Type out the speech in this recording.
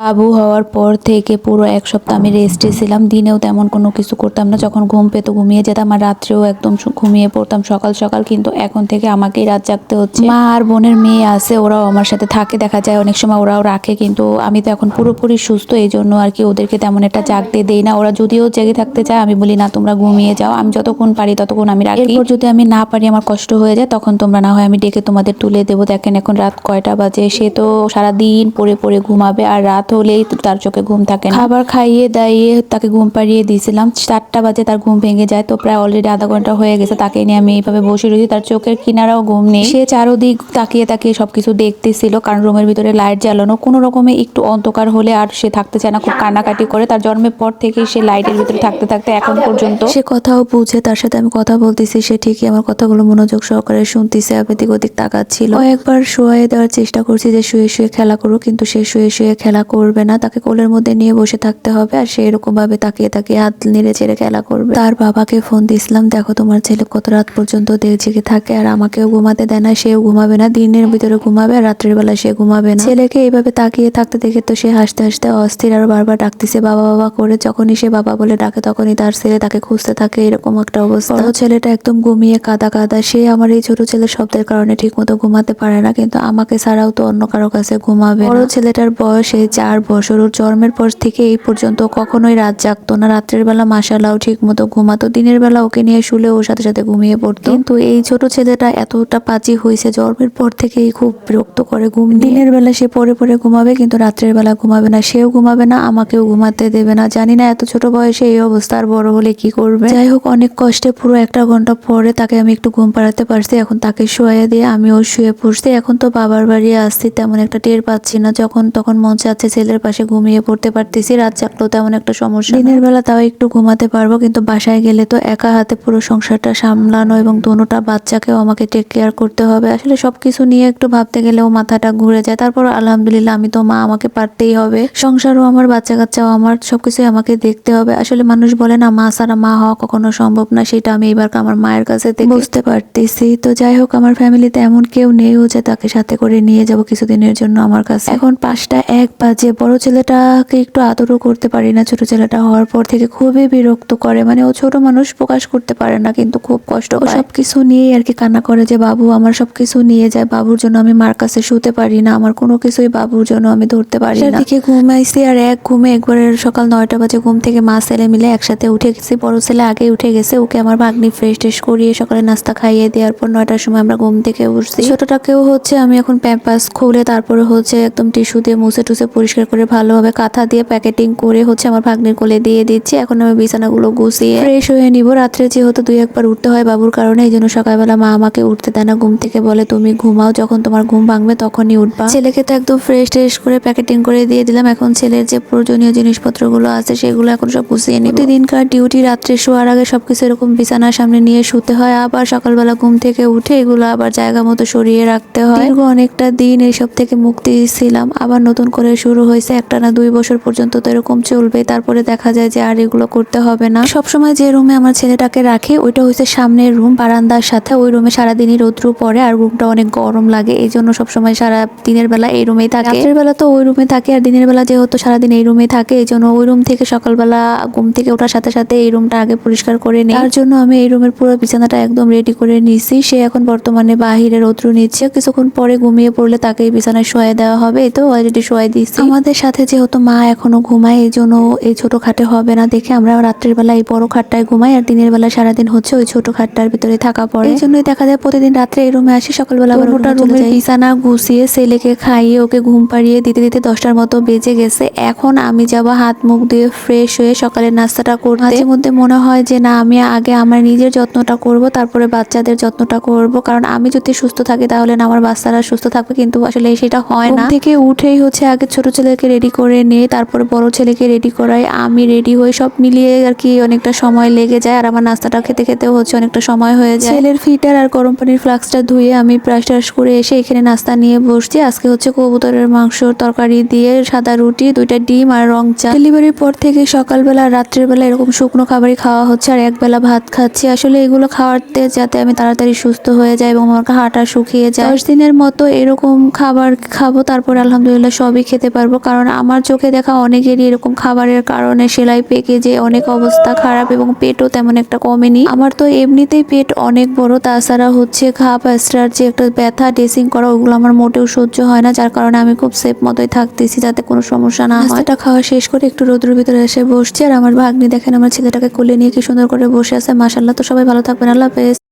বাবু হওয়ার পর থেকে পুরো এক সপ্তাহ আমি রেস্টে ছিলাম। দিনেও তেমন কোনো কিছু করতাম না। যখন ঘুম পেত ঘুমিয়ে যেতাম, আর রাত্রেও একদম ঘুমিয়ে পড়তাম সকাল সকাল। কিন্তু এখন থেকে আমাকেই রাত জাগতে হচ্ছে। মা আর বোনের মেয়ে আছে, ওরাও আমার সাথে থাকে, দেখা যায় অনেক সময় ওরাও রাখে। কিন্তু আমি তো এখন পুরোপুরি সুস্থ, এই জন্য আর কি ওদেরকে তেমন একটা জাগতে দেই না। ওরা যদিও জেগে থাকতে চায়, আমি বলি, না, তোমরা ঘুমিয়ে যাও। আমি যতক্ষণ পারি ততক্ষণ আমি রাখি। এরপর যদি আমি না পারি, আমার কষ্ট হয়ে যায়, তখন তোমরা না হয় আমি ডেকে তোমাদের তুলে দেবো। দেখেন এখন রাত কয়টা বাজে। সে তো সারাদিন পরে পড়ে ঘুমাবে, আর রাত হলেই তার চোখে ঘুম থাকে না। খাবার খাইয়ে দাইয়ে তাকে ঘুম পাড়িয়ে দিয়েছিলাম। চারটা বাজে তার ঘুম ভেঙে যায়। তো প্রায় অলরেডি আধা ঘণ্টা হয়ে গেছে তাকে নিয়ে আমি এইভাবে বসে রয়েছি। তার চোখের কিনারাও ঘুম নেই। সে চারোদিক তাকিয়ে তাকিয়ে সবকিছু দেখতেছিল। কারণ রুমের ভিতরে লাইট জ্বালানো। কোনো রকমে একটু অন্ধকার হলে আর সে থাকতে চায় না। খুব কান্নাকাটি করে। তার জন্মের পর থেকেই সে লাইটের ভিতরে থাকতে থাকতে এখন পর্যন্ত সে কথাও বুঝে। তার সাথে আমি কথা বলতেছি। সে ঠিকই আমার কথাগুলো মনোযোগ সহকারে শুনতেছে। এদিক ওদিক তাকাচ্ছিল। একবার শুয়ে দেওয়ার চেষ্টা করছি যে শুয়ে শুয়ে খেলা করুক। কিন্তু সে শুয়ে শুয়ে খেলা করবে না, তাকে কোলের মধ্যে নিয়ে বসে থাকতে হবে আর সে এরকম ভাবে তাকিয়ে তাকিয়ে হাত নেড়ে চেড়ে খেলা করবে। তার বাবাকে ফোন দিয়েছিলাম, দেখো, তোমার ছেলে কত রাত পর্যন্ত দেড় জেগে থাকে আর আমাকেও ঘুমাতে দেয় না, সেও ঘুমাবে না, দিনের ভিতরে ঘুমাবে আর রাত্রের বেলা সে ঘুমাবে না। ছেলেকে এইভাবে তাকিয়ে থাকতে দেখে তো সে হাসতে হাসতে অস্থির আর বারবার ডাকতেছে, বাবা বাবা, করে যখনই সে বাবা বলে ডাকে তখনই তার ছেলে তাকে খুঁজতে থাকে, এরকম একটা অবস্থা। বড় ছেলেটা একদম ঘুমিয়ে কাদা কাদা, সে আমার এই ছোট ছেলের শব্দের কারণে ঠিক মতো ঘুমাতে পারে না, কিন্তু আমাকে ছাড়াও তো অন্য কারও কাছে ঘুমাবে বড় ছেলেটার বয়স এই চার বছর ওর জন্মের পর থেকে এই পর্যন্ত কখনোই রাত জাগতো না। রাত্রের বেলা মাসালাও ঠিক মতো ঘুমাতো, দিনের বেলা ওকে নিয়ে শুলে ওর সাথে সাথে ঘুমিয়ে পড়তো। কিন্তু এই ছোট ছেলেটা এতটা পাজি হয়েছে, জন্মের পর থেকেই খুব বিরক্ত করে ঘুম দিনের বেলা সে পরে পরে ঘুমাবে, কিন্তু রাত্রের বেলা ঘুমাবে না। সেও ঘুমাবে না, আমাকেও ঘুমাতে দেবে না। জানি না এত ছোট বয়সে এই অবস্থা আর বড় হলে কি করবে। যাই হোক, অনেক কষ্টে পুরো একটা ঘণ্টা পরে তাকে আমি একটু ঘুম পাড়াতে পারছি। এখন তাকে শুয়ে দিয়ে আমিও শুয়ে পড়ছি। এখন তো বাবার বাড়ি আসছি, তেমন একটা টের পাচ্ছি না। যখন তখন মন চাচ্ছে ছেলের পাশে ঘুমিয়ে পড়তে পারতেছি, রাত জাগলেও তেমন একটা সমস্যা দিনের বেলা তাও একটু ঘুমাতে পারব, কিন্তু বাসায় গেলে তো একা হাতে পুরো সংসারটা সামলানো এবং দোনোটা বাচ্চাকেও আমাকে টেক কেয়ার করতে হবে। আসলে সবকিছু নিয়ে একটু ভাবতে গেলেও মাথাটা ঘুরে যায়। তারপর আলহামদুলিল্লাহ আমি তো মা আমাকে পারতেই হবে। সংসারও আমার বাচ্চা কাচ্চাও আমার, সবকিছুই আমাকে দেখতে হবে। আসলে মানুষ বলে না, মা ছাড়া মা হওয়া কখনো সম্ভব না, সেটা আমি এবার আমার মায়ের কাছে বুঝতে পারতেছি। তো যাই হোক, আমার ফ্যামিলিতে এমন কেউ নেইও যে তাকে সাথে করে নিয়ে যাব কিছুদিনের জন্য আমার কাছে। এখন পাঁচটা এক বাজে বড় ছেলেটাকে একটু আদরও করতে পারি না ছোট ছেলেটা হওয়ার পর থেকে খুবই বিরক্ত করে। মানে ও ছোট মানুষ প্রকাশ করতে পারে না কিন্তু খুব কষ্ট ও সবকিছু নিয়েই আর কি কান্না করে যে বাবু আমার সবকিছু নিয়ে যায় বাবুর জন্য আমি মার কাছে শুতে পারি না আমার কোনো কিছুই বাবুর জন্য আমি ধরতে পারি না। দিকে ঘুমাইছি আর এক ঘুমে একবারে সকাল নয়টা বাজে ঘুম থেকে মা ছেলে মিলে একসাথে উঠে গেছি। বড় ছেলে আগে উঠে গেছে ওকে আমার ভাগ্নি ফ্রেশ ট্রেশ করিয়ে সকালে নাস্তা খাইয়ে দেওয়ার পর নয়টার সময় আমরা ঘুম থেকে উঠছি। ছোটটাকেও হচ্ছে আমি এখন প্যাম্পাস খুলে তারপরে হচ্ছে একদম টিস্যু দিয়ে মুছে টুসে পরিষ্কার করে ভালোভাবে কাঁথা দিয়ে প্যাকেটিং করে হচ্ছে আমার ভাগ্নির কোলে দিয়ে দিচ্ছি। এখন আমি বিছানাগুলো গুছিয়ে ফ্রেশ হয়ে নিব। রাত্রে যেহেতু দুই একবার উঠতে হয় বাবুর কারণে, এই জন্য সকালবেলা মা আমাকে উঠতে দেয় না। ঘুম থেকে বলে, তুমি ঘুমাও, যখন তোমার ঘুম ভাঙবে তখনই উঠবা। ছেলেকে তো একদম ফ্রেশ ট্রেশ করে প্যাকেটিং করে দিয়ে দিলাম। এখন ছেলের যে প্রয়োজনীয় জিনিসপত্রগুলো আছে সেগুলো এখন সব গুছিয়ে নিই প্রতিদিনকার ডিউটি, রাত্রে শোয়ার আগে সবকিছু এরকম বিছানার সামনে নিয়ে শুতে হয়। আবার সকালবেলা ঘুম থেকে উঠে এগুলো আবার জায়গা মতো সরিয়ে রাখতে হয়। অনেকটা দিন এইসব থেকে মুক্তি ছিলাম আবার নতুন করে শুরু হয়েছে একটা না দুই বছর পর্যন্ত তো এরকম চলবে। তারপরে দেখা যায় যে আর এগুলো করতে হবে না। সবসময় যে রুমে আমার ছেলেটাকে রাখি, ওইটা হচ্ছে সামনের রুম, বারান্দার সাথে। ওই রুমে সারাদিনই রৌদ্র পড়ে আর রুমটা অনেক গরম লাগে। এই জন্য সবসময় সারা দিনের বেলা এই রুমেই থাকে। রাতের বেলা তো ওই রুমে থাকে আর দিনের বেলা যেহেতু সারাদিন এই রুমে থাকে, এই জন্য ওই রুম থেকে সকালবেলা ঘুম থেকে ওঠার সাথে সাথে এই রুমটা আগে পরিষ্কার করে নিই। তার জন্য আমি এই রুমের পুরো বিছানাটা একদম রেডি করে নিয়েছি। সে এখন বর্তমানে বাহিরে রৌদ্র নিচ্ছে। কিছুক্ষণ পরে ঘুমিয়ে পড়লে তাকে বিছানায় শোয়া দেওয়া হবে। তো অলরেডি শোয়াই দিচ্ছি আমাদের সাথে যেহেতু মা এখনও ঘুমায় এই জন্য এই ছোট খাটে হবে না দেখে আমরা রাত্রের বেলা এই বড় খাটটায় ঘুমাই আর দিনের বেলা সারাদিন হচ্ছে ওই ছোট খাটটার ভিতরে থাকা পড়ে। এই জন্যই দেখা যায় প্রতিদিন রাত্রে এই রুমে আসি সকালবেলা আবার ওটা রুমের বিছানা গুছিয়ে ছেলেকে খাইয়ে ওকে ঘুম পাড়িয়ে দিতে দিতে দশটার মতো বেজে গেছে। এখন আমি যাব হাত মুখ দিয়ে ফ্রেশ হয়ে সকালের নাস্তাটা করতে। মাঝে মধ্যে মনে হয় যে না আমি আগে আমার নিজের যত্নটা করব তারপরে বাচ্চাদের যত্নটা করব। কারণ আমি যদি সুস্থ থাকি তাহলে না আমার বাচ্চারা সুস্থ থাকবে। কিন্তু আসলে সেটা হয় না। থেকে উঠেই হচ্ছে আগে ছোট ছেলেকে রেডি করে নিয়ে তারপরে বড় ছেলেকে রেডি করাই আমি রেডি হই, সব মিলিয়ে আর কি অনেকটা সময় লেগে যায় আর আমার নাস্তাটা খেতে খেতেও হচ্ছে অনেকটা সময় হয়ে যায়। ছেলের ফিটার আর গরম পানির ফ্লাক্সটা ধুয়ে আমি ব্রাশ টাশ করে এসে এখানে নাস্তা নিয়ে বসছি। আজকে হচ্ছে কবুতরের মাংসর তরকারি দিয়ে সাদা রুটি, দুইটা ডিম আর রং চা। ডেলিভারির পর থেকে সকালবেলা আর রাত্রের বেলা এরকম শুকনো খাবারই খাওয়া হচ্ছে আর একবেলা ভাত খাচ্ছি। আসলে এগুলো খাওয়াতে যাতে আমি তাড়াতাড়ি সুস্থ হয়ে যাই এবং আমার হাঁটা শুকিয়ে যায়। দশ দিনের মতো এরকম খাবার খাব, তারপর আলহামদুলিল্লাহ সবই খেতে পারব। পারব কারণ আমার চোখে দেখা অনেকেরই এরকম খাবারের কারণে সেলাই পেকে যে অনেক অবস্থা খারাপ এবং পেটও তেমন একটা কমেনি। আমার তো এমনিতেই পেট অনেক বড়, তাছাড়া হচ্ছে ঘা প্যাস্টার যে একটা ব্যথা, ড্রেসিং করা, ওগুলো আমার মোটেও সহ্য হয় না, যার কারণে আমি খুব সেফ মতোই থাকতেছি যাতে কোনো সমস্যা না হয়। নাস্তাটা খাওয়া শেষ করে একটু রোদ্রের ভিতরে এসে বসছি, আর আমার ভাগ্নি দেখেন আমার ছেলেটাকে কোলে নিয়ে কি সুন্দর করে বসে আছে। মাসাল্লাহ তো সবাই ভালো থাকবেন, আল্লাহ হাফেজ।